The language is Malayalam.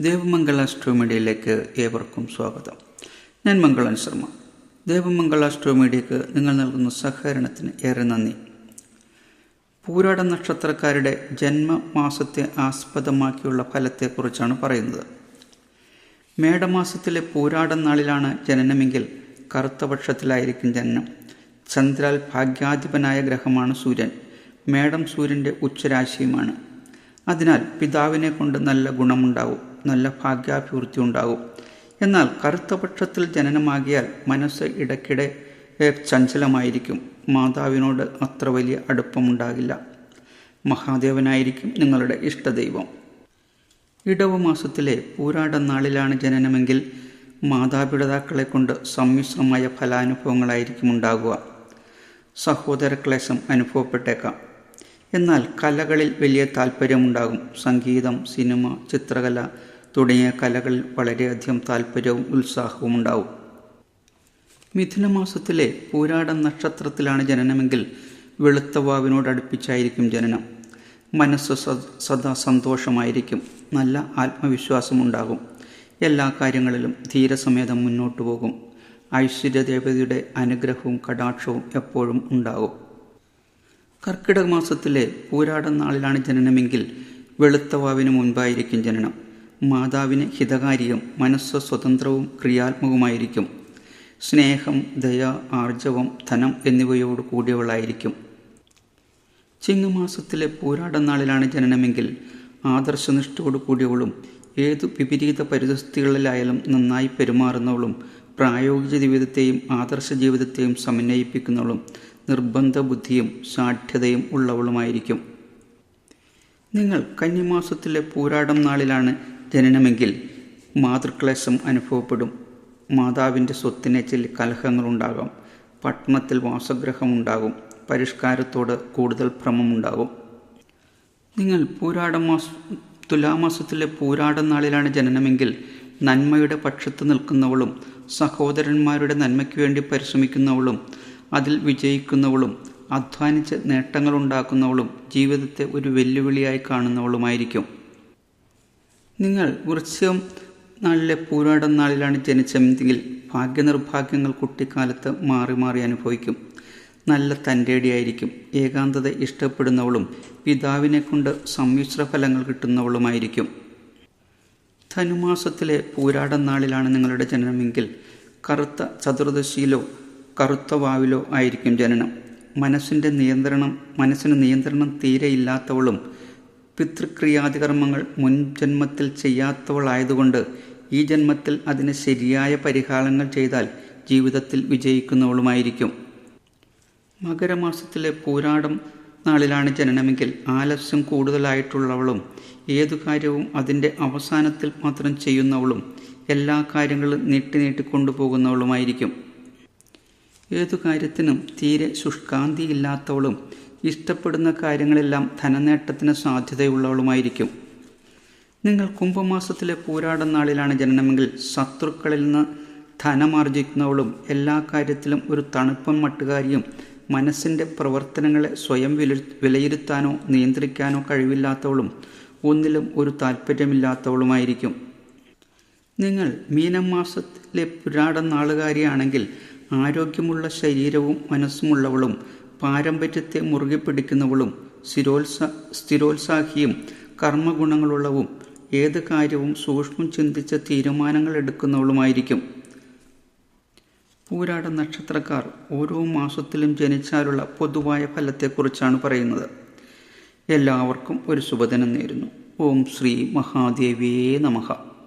ദേവമംഗള അസ്ട്രോമീഡിയയിലേക്ക് ഏവർക്കും സ്വാഗതം. ഞാൻ മംഗളൻ ശർമ്മ. ദേവമംഗള അസ്ട്രോമീഡിയക്ക് നിങ്ങൾ നൽകുന്ന സഹകരണത്തിന് ഏറെ നന്ദി. പൂരാട നക്ഷത്രക്കാരുടെ ജന്മമാസത്തെ ആസ്പദമാക്കിയുള്ള ഫലത്തെക്കുറിച്ചാണ് പറയുന്നത്. മേടമാസത്തിലെ പൂരാട നാളിലാണ് ജനനമെങ്കിൽ കറുത്തപക്ഷത്തിലായിരിക്കും ജനനം. ചന്ദ്രാൽ ഭാഗ്യാധിപനായ ഗ്രഹമാണ് സൂര്യൻ. മേടം സൂര്യന്റെ ഉച്ചരാശിയുമാണ്. അതിനാൽ പിതാവിനെ കൊണ്ട് നല്ല ഗുണമുണ്ടാവും. നല്ല ഭാഗ്യാഭിവൃദ്ധി ഉണ്ടാകും. എന്നാൽ കറുത്ത പക്ഷത്തിൽ ജനനമാകിയാൽ മനസ്സ് ഇടയ്ക്കിടെ ചഞ്ചലമായിരിക്കും. മാതാവിനോട് അത്ര വലിയ അടുപ്പമുണ്ടാകില്ല. മഹാദേവനായിരിക്കും നിങ്ങളുടെ ഇഷ്ടദൈവം. ഇടവ മാസത്തിലെ പൂരാട നാളിലാണ് ജനനമെങ്കിൽ മാതാപിതാക്കളെ കൊണ്ട് സമ്മിശ്രമായ ഫലാനുഭവങ്ങളായിരിക്കും ഉണ്ടാകുക. സഹോദര ക്ലേശം അനുഭവപ്പെട്ടേക്കാം. എന്നാൽ കലകളിൽ വലിയ താല്പര്യമുണ്ടാകും സംഗീതം സിനിമ ചിത്രകല തുടങ്ങിയ കലകളിൽ വളരെയധികം താല്പര്യവും ഉത്സാഹവും ഉണ്ടാവും. മിഥുനമാസത്തിലെ പൂരാട നക്ഷത്രത്തിലാണ് ജനനമെങ്കിൽ വെളുത്ത വാവിനോടടുപ്പിച്ചായിരിക്കും ജനനം. മനസ്സ് സദാ സന്തോഷമായിരിക്കും. നല്ല ആത്മവിശ്വാസമുണ്ടാകും. എല്ലാ കാര്യങ്ങളിലും ധീരസമേതം മുന്നോട്ടു പോകും ഐശ്വര്യദേവതയുടെ അനുഗ്രഹവും കടാക്ഷവും എപ്പോഴും ഉണ്ടാകും. കർക്കിടക മാസത്തിലെ പൂരാടം നാളിലാണ് ജനനമെങ്കിൽ വെളുത്തവാവിന് മുൻപായിരിക്കും ജനനം. മാതാവിന് ഹിതകാരിയും മനസ്സ് സ്വതന്ത്രവും ക്രിയാത്മകവുമായിരിക്കും. സ്നേഹം ദയ ആർജവം ധനം എന്നിവയോട് കൂടിയവളായിരിക്കും. ചിങ്ങമാസത്തിലെ പൂരാടം നാളിലാണ് ജനനമെങ്കിൽ ആദർശനിഷ്ഠയോട് കൂടിയവളും ഏതു വിപരീത പരിതസ്ഥിതികളിലായാലും നന്നായി പെരുമാറുന്നവളും പ്രായോഗിക ജീവിതത്തെയും ആദർശ ജീവിതത്തെയും സമന്വയിപ്പിക്കുന്നവളും നിർബന്ധ ബുദ്ധിയും സാഠ്യതയും ഉള്ളവളുമായിരിക്കും. നിങ്ങൾ കന്നിമാസത്തിലെ പൂരാടം നാളിലാണ് ജനനമെങ്കിൽ മാതൃക്ലേശം അനുഭവപ്പെടും. മാതാവിന്റെ സ്വത്തിനെ ചില കലഹങ്ങളുണ്ടാകാം. പട്ടണത്തിൽ വാസഗ്രഹമുണ്ടാകും. പരിഷ്കാരത്തോട് കൂടുതൽ ഭ്രമമുണ്ടാകും. നിങ്ങൾ പൂരാടം മാസ തുലാമാസത്തിലെ പൂരാട നാളിലാണ് ജനനമെങ്കിൽ നന്മയുടെ പക്ഷത്ത് നിൽക്കുന്നവളും സഹോദരന്മാരുടെ നന്മയ്ക്ക് വേണ്ടി പരിശ്രമിക്കുന്നവളും അതിൽ വിജയിക്കുന്നവളും അധ്വാനിച്ച് നേട്ടങ്ങളുണ്ടാക്കുന്നവളും ജീവിതത്തെ ഒരു വെല്ലുവിളിയായി കാണുന്നവളുമായിരിക്കും. നിങ്ങൾ വൃശ്ചികം നാളിലെ പൂരാടം നാളിലാണ് ജനിച്ചതെങ്കിൽ ഭാഗ്യനിർഭാഗ്യങ്ങൾ കുട്ടിക്കാലത്ത് മാറി മാറി അനുഭവിക്കും. നല്ല തന്റെടിയായിരിക്കും. ഏകാന്തത ഇഷ്ടപ്പെടുന്നവളും പിതാവിനെ കൊണ്ട് സമ്മിശ്ര ഫലങ്ങൾ കിട്ടുന്നവളുമായിരിക്കും. ധനുമാസത്തിലെ പൂരാടം നാളിലാണ് നിങ്ങളുടെ ജനനമെങ്കിൽ കറുത്ത ചതുർദശിയിലോ കറുത്ത വാവിലോ ആയിരിക്കും ജനനം. മനസ്സിന്റെ നിയന്ത്രണം മനസ്സിന് നിയന്ത്രണം തീരെ ഇല്ലാത്തവളും പിതൃക്രിയാതികർമ്മങ്ങൾ മുൻ ജന്മത്തിൽ ചെയ്യാത്തവളായതുകൊണ്ട് ഈ ജന്മത്തിൽ അതിന് ശരിയായ പരിഹാരങ്ങൾ ചെയ്താൽ ജീവിതത്തിൽ വിജയിക്കുന്നവളുമായിരിക്കും. മകരമാസത്തിലെ പൂരാടം നാളിലാണ് ജനനമെങ്കിൽ ആലസ്യം കൂടുതലായിട്ടുള്ളവളും ഏതു കാര്യവും അതിന്റെ അവസാനത്തിൽ മാത്രം ചെയ്യുന്നവളും എല്ലാ കാര്യങ്ങളും നീട്ടി നീട്ടി കൊണ്ടുപോകുന്നവളുമായിരിക്കും. ഏതു കാര്യത്തിനും തീരെ ശുഷ്കാന്തി ഇല്ലാത്തവളും ഇഷ്ടപ്പെടുന്ന കാര്യങ്ങളെല്ലാം ധനനേട്ടത്തിന് സാധ്യതയുള്ളവളുമായിരിക്കും. നിങ്ങൾ കുംഭമാസത്തിലെ പൂരാടം നാളിലാണ് ജനനമെങ്കിൽ ശത്രുക്കളിൽ നിന്ന് ധനമാർജിക്കുന്നവളും എല്ലാ കാര്യത്തിലും ഒരു തണുപ്പൻ മട്ടുകാരിയും മനസ്സിന്റെ പ്രവർത്തനങ്ങളെ സ്വയം വില വിലയിരുത്താനോ നിയന്ത്രിക്കാനോ കഴിവില്ലാത്തവളും ഒന്നിലും ഒരു താല്പര്യമില്ലാത്തവളുമായിരിക്കും നിങ്ങൾ മീനമാസത്തിലെ പുരാട നാളുകാരിയാണെങ്കിൽ ആരോഗ്യമുള്ള ശരീരവും മനസ്സുമുള്ളവളും പാരമ്പര്യത്തെ മുറുകെ പിടിക്കുന്നവളും സ്ഥിരോത്സാ സ്ഥിരോത്സാഹിയും കർമ്മഗുണങ്ങളുള്ളവും ഏത് കാര്യവും സൂക്ഷ്മം ചിന്തിച്ച് തീരുമാനങ്ങൾ എടുക്കുന്നവളുമായിരിക്കും. പൂരാട നക്ഷത്രക്കാർ ഓരോ മാസത്തിലും ജനിച്ചാലുള്ള പൊതുവായ ഫലത്തെക്കുറിച്ചാണ് പറയുന്നത്. എല്ലാവർക്കും ഒരു ശുഭദിനം നേരുന്നു. ഓം ശ്രീ മഹാദേവിയേ നമഃ.